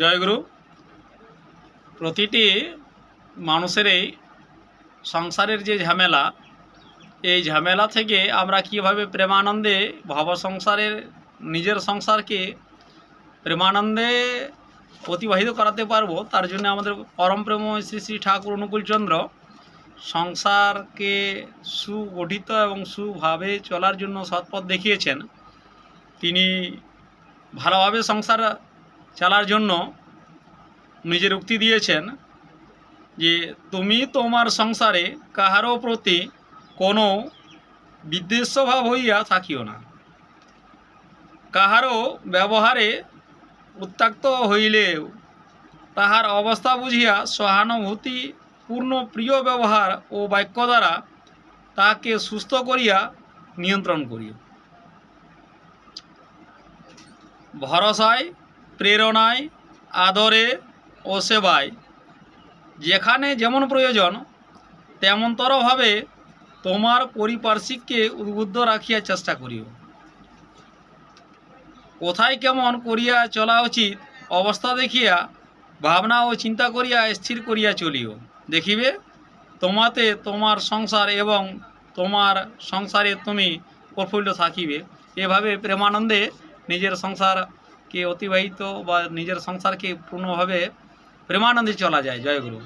জয়গুরু, প্রতিটি মানুষেরই সংসারের যে ঝামেলা, এই ঝামেলা থেকে আমরা কীভাবে প্রেমানন্দে ভব সংসারের, নিজের সংসারকে প্রেমানন্দে অতিবাহিত করাতে পারব, তার জন্য আমাদের পরম প্রেম শ্রী শ্রী ঠাকুর অনুকূলচন্দ্র সংসারকে সুগঠিত এবং সুভাবে চলার জন্য সৎপথ দেখিয়েছেন। তিনি ভালোভাবে সংসার চালার জন্য নিজের উক্তি দিয়েছেন যে তুমি তোমার সংসারে কাহারও প্রতি কোনো বিদ্বেষভাব হইয়া থাকিও না। কাহারও ব্যবহারে উত্তাক্ত হইলেও তাহার অবস্থা বুঝিয়া সহানুভূতি, পূর্ণ প্রিয় ব্যবহার ও বাক্য দ্বারা তাহাকে সুস্থ করিয়া নিয়ন্ত্রণ করিও। ভরসায় প্রেরণায়, আদরে ও সেবায়। যেখানে যেমন প্রয়োজন, তেমনতরভাবে তোমার পরিপার্শ্বিককে উদ্বুদ্ধ রাখিয়া চেষ্টা করিও। কোথায় কেমন করিয়া চলা উচিত, অবস্থা দেখিয়া, ভাবনা ও চিন্তা করিয়া স্থির করিয়া চলিও। দেখিবে, তোমাতে তোমার সংসার এবং তোমার সংসারে তুমি প্রফুল্ল থাকিবে। এভাবে প্রেমানন্দে নিজের সংসারকে অতিবাহিত বা নিজের সংসারকে পূর্ণভাবে প্রেমানন্দে চলা যায়। জয়গুরু